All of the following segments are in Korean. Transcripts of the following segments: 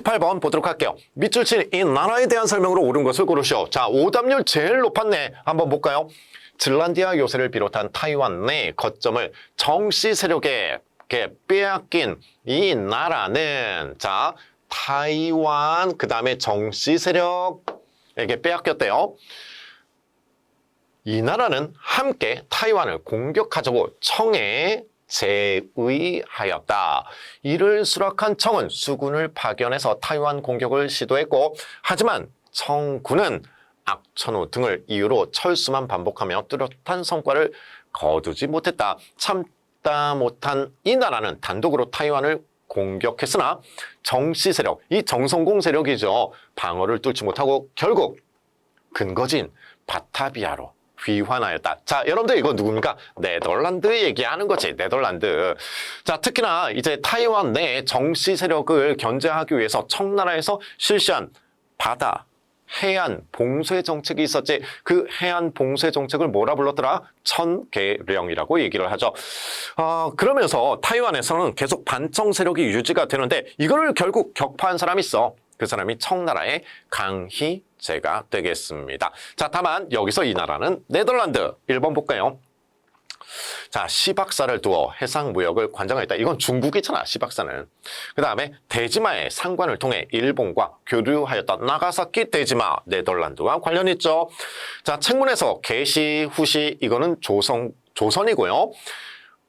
18번 보도록 할게요. 밑줄 친 이 나라에 대한 설명으로 옳은 것을 고르시오. 자, 오답률 제일 높았네. 한번 볼까요? 즐란디아 요새를 비롯한 타이완 내 거점을 정씨 세력에 빼앗긴 이 나라는 자, 타이완 그 다음에 정씨 세력에게 빼앗겼대요. 이 나라는 함께 타이완을 공격하자고 청에 제의하였다. 이를 수락한 청은 수군을 파견해서 타이완 공격을 시도했고, 하지만 청군은 악천후 등을 이유로 철수만 반복하며 뚜렷한 성과를 거두지 못했다. 참다 못한 이 나라는 단독으로 타이완을 공격했으나 정씨 세력, 이 정성공 세력이죠. 방어를 뚫지 못하고 결국 근거진 바타비아로 귀환하였다. 자, 여러분들 이거 누굽니까? 네덜란드 얘기하는 거지. 네덜란드. 자, 특히나 이제 타이완 내 정씨 세력을 견제하기 위해서 청나라에서 실시한 바다 해안 봉쇄 정책이 있었지. 그 해안 봉쇄 정책을 뭐라 불렀더라? 천계령이라고 얘기를 하죠. 아, 그러면서 타이완에서는 계속 반청 세력이 유지가 되는데 이거를 결국 격파한 사람이 있어. 그 사람이 청나라의 강희 제가 되겠습니다. 자, 다만 여기서 이 나라는 네덜란드 1번 볼까요? 자, 시박사를 두어 해상 무역을 관장하였다. 이건 중국이잖아, 시박사는. 그 다음에 대지마의 상관을 통해 일본과 교류하였던 나가사키 대지마, 네덜란드와 관련 있죠. 자, 책문에서 개시, 후시, 이거는 조선, 조선이고요.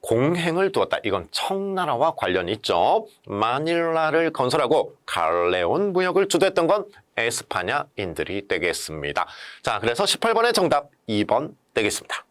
공행을 두었다. 이건 청나라와 관련이 있죠. 마닐라를 건설하고 갈레온 무역을 주도했던 건 에스파냐인들이 되겠습니다. 자, 그래서 18번의 정답 2번 되겠습니다.